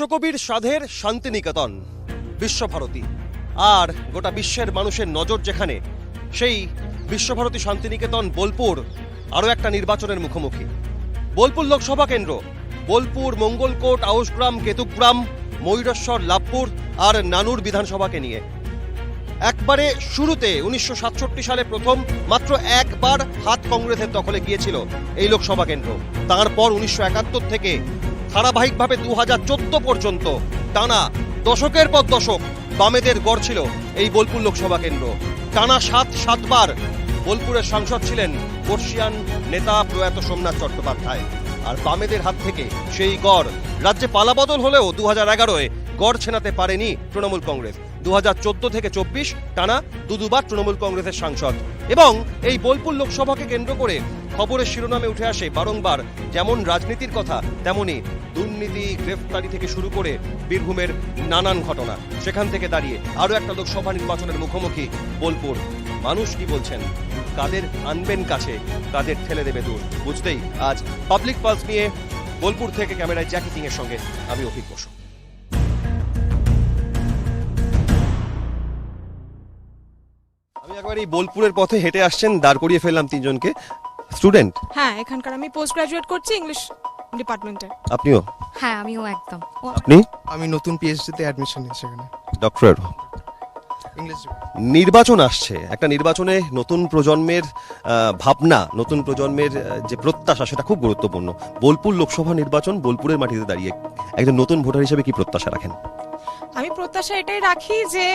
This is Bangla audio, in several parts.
বিশ্বকবির সাধের শান্তিনিকেতন, বিশ্বভারতী। আর গোটা বিশ্বের মানুষের নজর যেখানে, সেই বিশ্বভারতী শান্তিনিকেতন বোলপুর, আরও একটা নির্বাচনের মুখোমুখি। বোলপুর লোকসভা কেন্দ্র, বোলপুর মঙ্গলকোট আউসগ্রাম কেতুগ্রাম, ময়ূরেশ্বর, লাভপুর আর নানুর বিধানসভাকে নিয়ে। একবারে শুরুতে উনিশশো সাতষট্টি সালে প্রথম মাত্র একবার হাত কংগ্রেসের দখলে গিয়েছিল এই লোকসভা কেন্দ্র। তারপর উনিশশো একাত্তর থেকে ধারাবাহিকভাবে দু হাজার চোদ্দ পর্যন্ত। টানা দশকের পর দশক বামেদের গড় ছিল এই বোলপুর লোকসভা কেন্দ্র। টানা সাত, সাতবার বোলপুরের সাংসদ ছিলেন বর্ষিয়ান নেতা প্রয়াত সোমনাথ চট্টোপাধ্যায়। আর বামেদের হাত থেকে সেই গড় রাজ্যে পালাবদল হলেও দু হাজার এগারোয় গড় ছেনাতে পারেনি তৃণমূল কংগ্রেস। দু হাজার চোদ্দ থেকে চব্বিশ টানা দু দুবার তৃণমূল কংগ্রেসের সাংসদ। এবং এই বোলপুর লোকসভাকে কেন্দ্র করে খবরের শিরোনামে উঠে আসে বারংবার যেমন রাজনীতির কথা, তেমনি দুর্নীতি, গ্রেফতারি থেকে শুরু করে বীরভূমের নানান ঘটনা। সেখান থেকে দাঁড়িয়ে আরও একটা লোকসভা নির্বাচনের মুখোমুখি বোলপুর। মানুষ কি বলছেন? কাদের আনবেন কাছে? কাদের ঠেলে দেবে দূর? বুঝতেই আজ পাবলিক পালস নিয়ে বোলপুর থেকে ক্যামেরায় জ্যাকি এর সঙ্গে আমি অভিক বসু। একবার এই বোলপুরের পথে হেঁটে আসছেন, দাঁড় করিয়ে ফেললাম তিনজনকে। স্টুডেন্ট? হ্যাঁ এখানকার আমি পোস্ট গ্রাজুয়েট করছি ইংলিশ ডিপার্টমেন্টে। আপনিও? হ্যাঁ আমিও একদম। আপনি? আমি নতুন পিএইচডিতে অ্যাডমিশন নিয়েছি এখানে। ডক্টর নির্বাচন আসছে। একটা নির্বাচনে নতুন প্রজন্মের আহ, ভাবনা নতুন প্রজন্মের যে প্রত্যাশা সেটা খুব গুরুত্বপূর্ণ। বোলপুর লোকসভা নির্বাচন বোলপুরের মাটিতে দাঁড়িয়ে। একজন নতুন ভোটার হিসেবে কি প্রত্যাশা রাখেন? আমি প্রত্যাশা এটাই রাখি যে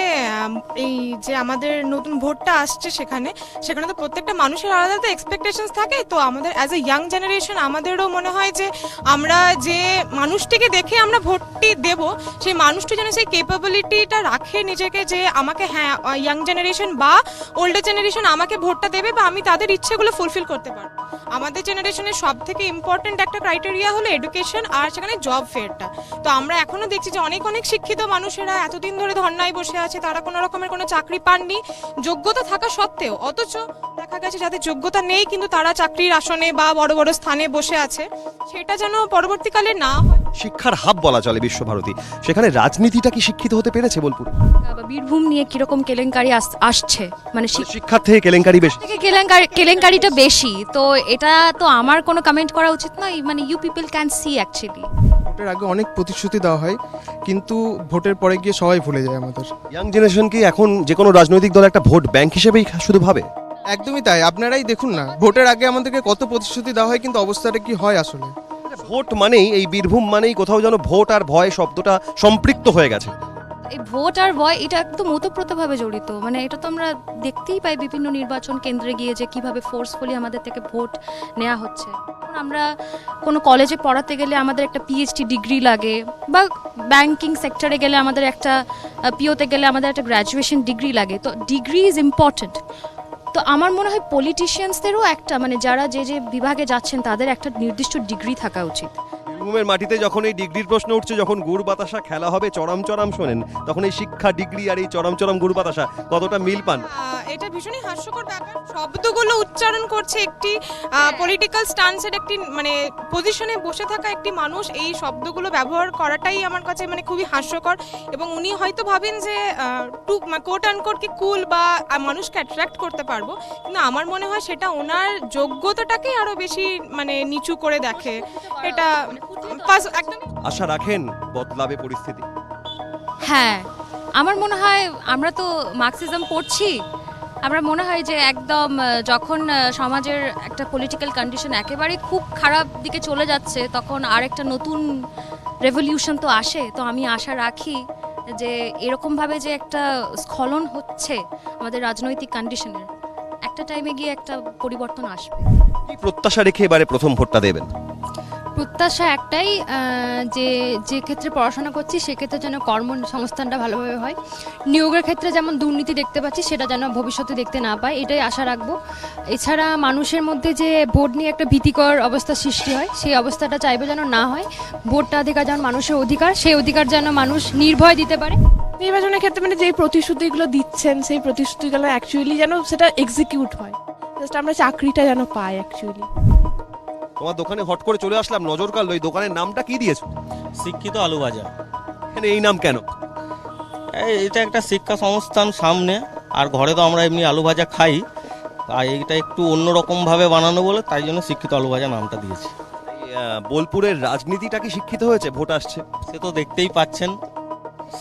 এই যে আমাদের নতুন ভোটটা আসছে সেখানে সেখানে তো প্রত্যেকটা মানুষের আলাদা আলাদা এক্সপেকটেশনস থাকে। তো আমাদের অ্যাজ এ ইয়াং জেনারেশন আমাদেরও মনে হয় যে, আমরা যে মানুষটিকে দেখে আমরা ভোটটি দেব, সেই মানুষটি যেন সেই কেপাবিলিটিটা রাখে নিজেকে যে আমাকে হ্যাঁ ইয়াং জেনারেশন বা ওল্ডার জেনারেশন আমাকে ভোটটা দেবে বা আমি তাদের ইচ্ছেগুলো ফুলফিল করতে পারব। আমাদের জেনারেশনের সব থেকে ইম্পর্টেন্ট একটা ক্রাইটেরিয়া হলো এডুকেশন আর সেখানে জব ফেয়ারটা তো আমরা এখনও দেখছি যে অনেক অনেক শিক্ষিত মানুষেরা এতদিন ধরে ধর্নায় বসে আছে তারা কোনো রকমের কোনো চাকরি পাননি। যোগ্যতা থাকা সত্ত্বেও অথচ দেখা গেছে যাদের যোগ্যতা নেই কিন্তু তারা চাকরির আসনে বা বড় বড় স্থানে বসে আছে। সেটা যেন পরবর্তীকালে না হয়। শিক্ষার হাব বলা চলে বিশ্বভারতী। সেখানে রাজনীতিটা কি শিক্ষিত হতে পেরেছে বোলপুর? বীরভূম নিয়ে কীরকম কেলেঙ্কারি আস- আসছে? মানে শিক্ষা শিক্ষার থেকে কেলেঙ্কারি বেশি। থেকে কেলেঙ্কারি কেলেঙ্কারিটা বেশি। তো এটা তো আমার কোনো কমেন্ট করা উচিত নয়। মানে you people can see actually ভোটের আগে অনেক প্রতিশ্রুতি দেওয়া হয় কিন্তু ভোটের পরে গিয়ে সবাই ভুলে যায় আমাদের। ইয়াং জেনারেশন কি এখন যে কোনো রাজনৈতিক দল একটা ভোট ব্যাংক হিসেবেই শুধু ভাবে? একদমই তাই। আপনারাই দেখুন না ভোটের আগে আমাদেরকে কত প্রতিশ্রুতি দেওয়া হয় কিন্তু অবস্থাটা কি হয় আসলে? ভোট মানেই এই বীরভূম মানেই কোথাও যেন ভোট আর ভয় শব্দটা সম্পৃক্ত হয়ে গেছে। এই ভোট আর ভয়, এটা একদম ওতপ্রোতভাবে জড়িত। মানে এটা তো আমরা দেখতেই পাই বিভিন্ন নির্বাচন কেন্দ্রে গিয়ে যে কীভাবে ফোর্সফুলি আমাদের থেকে ভোট নেওয়া হচ্ছে। আমরা কোনো কলেজে পড়াতে গেলে আমাদের একটা পিএইচডি ডিগ্রি লাগে, বা ব্যাংকিং সেক্টরে গেলে আমাদের একটা পিওতে গেলে আমাদের একটা গ্র্যাজুয়েশন ডিগ্রি লাগে, তো ডিগ্রি ইজ ইম্পর্ট্যান্ট তো আমার মনে হয় পলিটিশিয়ানসদেরও একটা মানে যারা যে যে বিভাগে যাচ্ছেন, তাদের একটা নির্দিষ্ট ডিগ্রি থাকা উচিত। বীরভূমের মাটিতে যখন এই ডিগ্রির প্রশ্ন উঠছে যখন গুড় বাতাসা খেলা হবে চরম চরম শোনেন তখন এই শিক্ষা ডিগ্রি আর এই চরম চরম গুড় বাতাসা কতটা মিল পান? এটা ভীষণই হাস্যকর ব্যাপার। শব্দগুলো উচ্চারণ করছে একটি পলিটিক্যাল স্টান্সের একটি মানে পজিশনে বসে থাকা একটি মানুষ এই শব্দগুলো ব্যবহার করাটাই আমার কাছে মানে খুবই হাস্যকর। এবং উনি হয়তো ভাবেন যে টু কোট আনকোট কি কুল বা মানুষকে অ্যাট্রাক্ট করতে পারব। কিন্তু আমার মনে হয় সেটা ওনার যোগ্যতাটাকেই আরও বেশি মানে নিচু করে দেখে। এটা আশা রাখেন বদলাবে পরিস্থিতি। হ্যাঁ আমার মনে হয় আমরা তো মার্কসিজম পড়ছি আমরা মনে হয় যে একদম যখন সমাজের একটা পলিটিক্যাল কন্ডিশন একেবারে খুব খারাপ দিকে চলে যাচ্ছে তখন আর একটা নতুন রেভলিউশন তো আসে। তো আমি আশা রাখি যে এরকমভাবে যে একটা স্খলন হচ্ছে আমাদের রাজনৈতিক কন্ডিশনের একটা টাইমে গিয়ে একটা পরিবর্তন আসবে। প্রত্যাশা রেখে এবারে প্রথম ভোটটা দেবেন? প্রত্যাশা একটাই যে যে ক্ষেত্রে পড়াশোনা করছি, সেক্ষেত্রে যেন কর্মসংস্থানটা ভালোভাবে হয়। নিয়োগের ক্ষেত্রে যেমন দুর্নীতি দেখতে পাচ্ছি, সেটা যেন ভবিষ্যতে দেখতে না পাই এটাই আশা রাখব। এছাড়া মানুষের মধ্যে যে ভোট নিয়ে একটা ভীতিকর অবস্থা সৃষ্টি হয়, সেই অবস্থাটা চাইবে যেন না হয়। ভোটটা অধিকার যেন মানুষের অধিকার, সেই অধিকার যেন মানুষ নির্ভয় দিতে পারে। নির্বাচনের ক্ষেত্রে মানে যেই প্রতিশ্রুতিগুলো দিচ্ছেন, সেই প্রতিশ্রুতিগুলো অ্যাকচুয়ালি যেন সেটা এক্সিকিউট হয়। জাস্ট আমরা চাকরিটা যেন পাই অ্যাকচুয়ালি তোমার দোকানে হট করে চলে আসলাম নজর কাড়লো এই দোকানের নামটা কি দিয়েছ? শিক্ষিত আলু ভাজা এখানে এই নাম কেন? এই- এটা একটা শিক্ষা সংস্থান সামনে আর ঘরে তো আমরা এমনি আলু ভাজা খাই আর এইটা একটু অন্যরকম ভাবে বানানো বলে তাই জন্য শিক্ষিত আলু ভাজা নামটা দিয়েছি। এই, আহ, বোলপুরের রাজনীতিটা কি শিক্ষিত হয়েছে? ভোট আসছে। সে তো দেখতেই পাচ্ছেন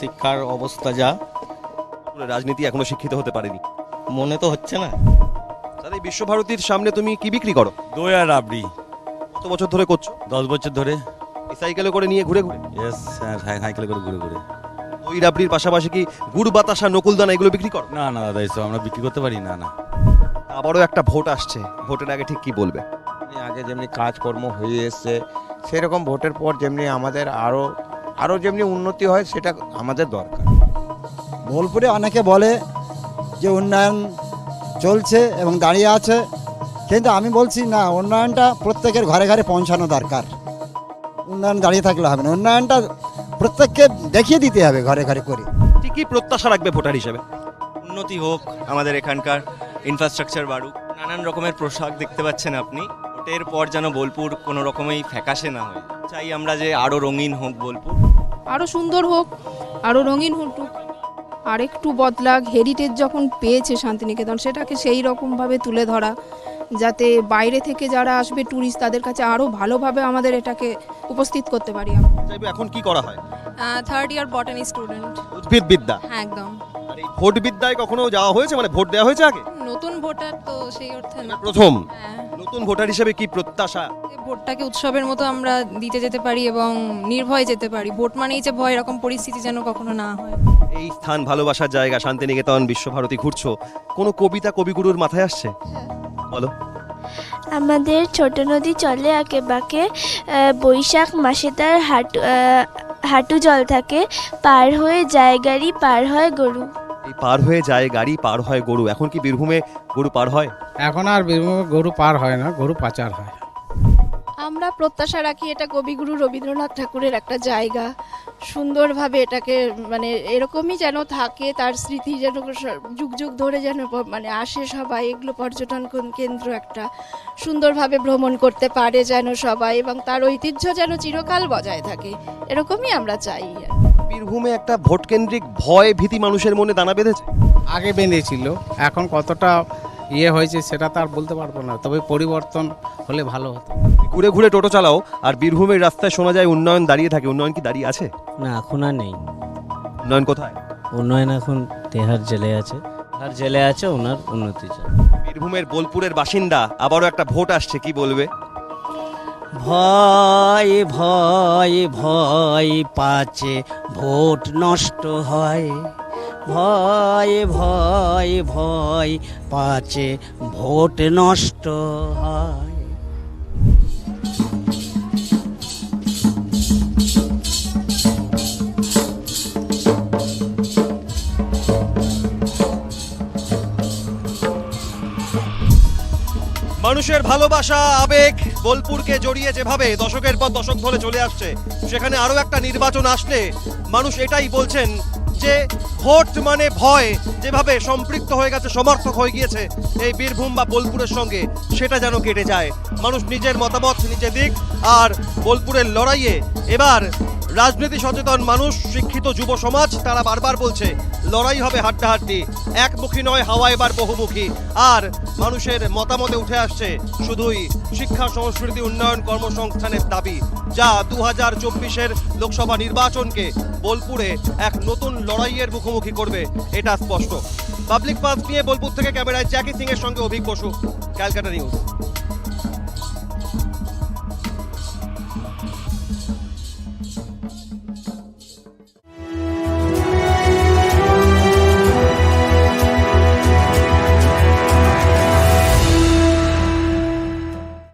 শিক্ষার অবস্থা যা। বোলপুরের রাজনীতি এখনও শিক্ষিত হতে পারেনি। মনে তো হচ্ছে না। তাহলে এই বিশ্বভারতীর সামনে তুমি কি বিক্রি করো? দই আর রাবড়ি কত বছর ধরে করছ? দশ বছর ধরে। এই সাইকেলে করে নিয়ে ঘুরে ঘুরে? ইয়েস সাইকেলে করে ঘুরে ঘুরে। ওই রাবড়ির পাশাপাশি কি গুড় বাতাসা নকুলদানা এগুলো বিক্রি করো? না না দাদা এসব আমরা বিক্রি করতে পারি না না। আবারও একটা ভোট আসছে। ভোটের আগে ঠিক কি বলবে? আগে যেমনি কাজকর্ম হয়ে এসছে সেরকম ভোটের পর যেমনি আমাদের আরও আরও যেমনি উন্নতি হয় সেটা আমাদের দরকার। বোলপুরে অনেকে বলে যে উন্নয়ন চলছে এবং দাঁড়িয়ে আছে। কিন্তু আমি বলছি না উন্নয়নটা প্রত্যেকের ঘরে ঘরে পৌঁছানো দরকার। উন্নয়ন দাঁড়িয়ে থাকলে হবে না উন্নয়নটা প্রত্যেককে দেখিয়ে দিতে হবে ঘরে ঘরে করে। ঠিক কি প্রত্যাশা রাখবে ভোটার হিসেবে? উন্নতি হোক আমাদের এখানকার ইনফ্রাস্ট্রাকচার বাড়ুক নানান রকমের পোশাক দেখতে পাচ্ছেন আপনি ভোটের পর যেন বোলপুর কোনো রকমেই ফ্যাকাশে না হয়। চাই আমরা যে আরও রঙিন হোক বোলপুর। আরও সুন্দর হোক আরও রঙিন হোক আর একটু বদলাক হেরিটেজ যখন পেয়েছে শান্তিনিকেতন সেটাকে সেই রকমভাবে তুলে ধরা। যাতে বাইরে থেকে যারা আসবে ট্যুরিস্ট তাদের কাছে আরও ভালোভাবে আমাদের এটাকে উপস্থিত করতে পারি এখন কি করা হয়? থার্ড ইয়ার বটানি স্টুডেন্ট উদ্ভিদ বিদ্যা? হ্যাঁ একদম। ভোট বিদ্যায় কখনো যাওয়া হয়েছে? মানে ভোট দেওয়া হয়েছে আগে? নতুন ভোটার তো সেই অর্থে না। প্রথম। হ্যাঁ। নতুন ভোটার হিসেবে কি প্রত্যাশা? ভোটটাকে উৎসবের মতো আমরা দিতে যেতে পারি এবং নির্ভয়ে যেতে পারি। ভোট মানেই যে ভয় এরকম পরিস্থিতি যেন কখনো না হয়। এই স্থান ভালোবাসার জায়গা শান্তিনিকেতন বিশ্বভারতী ঘুরছো। কোনো কবিতা কবিগুরুর মাথায় আসছে? বলো। আমাদের ছোট নদী চলে আঁকে বাঁকে বৈশাখ মাসে তার হাঁটু আহ, হাঁটু জল থাকে পার হয়ে যায় গাড়ি পার হয় গরু। এই পার হয়ে যায় গাড়ি পার হয় গরু। এখন কি বীরভূমে গরু পার হয়? এখন আর বীরভূমে গরু পার হয় না গরু পাচার হয়। আমরা প্রত্যাশা রাখি এটা কবিগুরু রবীন্দ্রনাথ ঠাকুরের একটা জায়গা। সুন্দরভাবে এটাকে মানে এরকমই যেন থাকে তার স্মৃতি যেন যুগ যুগ ধরে যেন মানে আসে সবাই এগুলো পর্যটন কেন্দ্র একটা। সুন্দরভাবে ভ্রমণ করতে পারে যেন সবাই এবং তার ঐতিহ্য যেন চিরকাল বজায় থাকে। এরকমই আমরা চাই। বীরভূমে একটা ভোট কেন্দ্রিক ভয় ভীতি মানুষের মনে দানা বেঁধেছে? আগে বেঁধেছিল এখন কতটা ইয়ে হয়েছে সেটা তো আর বলতে পারব না তবে পরিবর্তন হলে ভালো হতো। ঘুরে ঘুরে টোটো চালাও আর বীরভূমের রাস্তায় শোনা যায় উন্নয়ন দাঁড়িয়ে থাকে। উন্নয়ন কি দাঁড়িয়ে আছে? না এখন আর নেই। উন্নয়ন কোথায়? উন্নয়ন এখন তেহার জেলে আছে। তেহার জেলে আছে ওনার উন্নতি চাই। বীরভূমের বোলপুরের বাসিন্দা আবারও একটা ভোট আসছে কি বলবে? ভয় ভয় ভয় পাচ্ছে ভোট নষ্ট হয়। ভয় ভয় ভয় পাচ্ছে ভোট নষ্ট হয়। মানুষের ভালোবাসা, আবেগ বোলপুরকে জড়িয়ে যেভাবে দশকের পর দশক ধরে চলে আসছে, সেখানে আরও একটা নির্বাচন আসলে মানুষ এটাই বলছেন যে ভোট মানে ভয়, যেভাবে সম্পৃক্ত হয়ে গেছে, সমর্থক হয়ে গিয়েছে এই বীরভূম বা বোলপুরের সঙ্গে, সেটা যেন কেটে যায়। মানুষ নিজের মতামত নিজে দিক আর বোলপুরের লড়াইয়ে এবার রাজনীতি সচেতন মানুষ, শিক্ষিত যুব সমাজ, তারা বারবার বলছে, লড়াই হবে হাড্ডাহাড্ডি, একমুখী নয়, হাওয়া এবার বহুমুখী। আর মানুষের মতামতে উঠে আসছে, শুধুই শিক্ষা, সংস্কৃতি, উন্নয়ন কর্মসংস্থানের দাবি, যা দু হাজার চব্বিশের লোকসভা নির্বাচনকে বোলপুরে এক নতুন লড়াইয়ের মুখোমুখি করবে, এটা স্পষ্ট। পাবলিক পাস নিয়ে বোলপুর থেকে ক্যামেরায় জ্যাকি সিং এর সঙ্গে অভিক বসু, ক্যালকাটা নিউজ।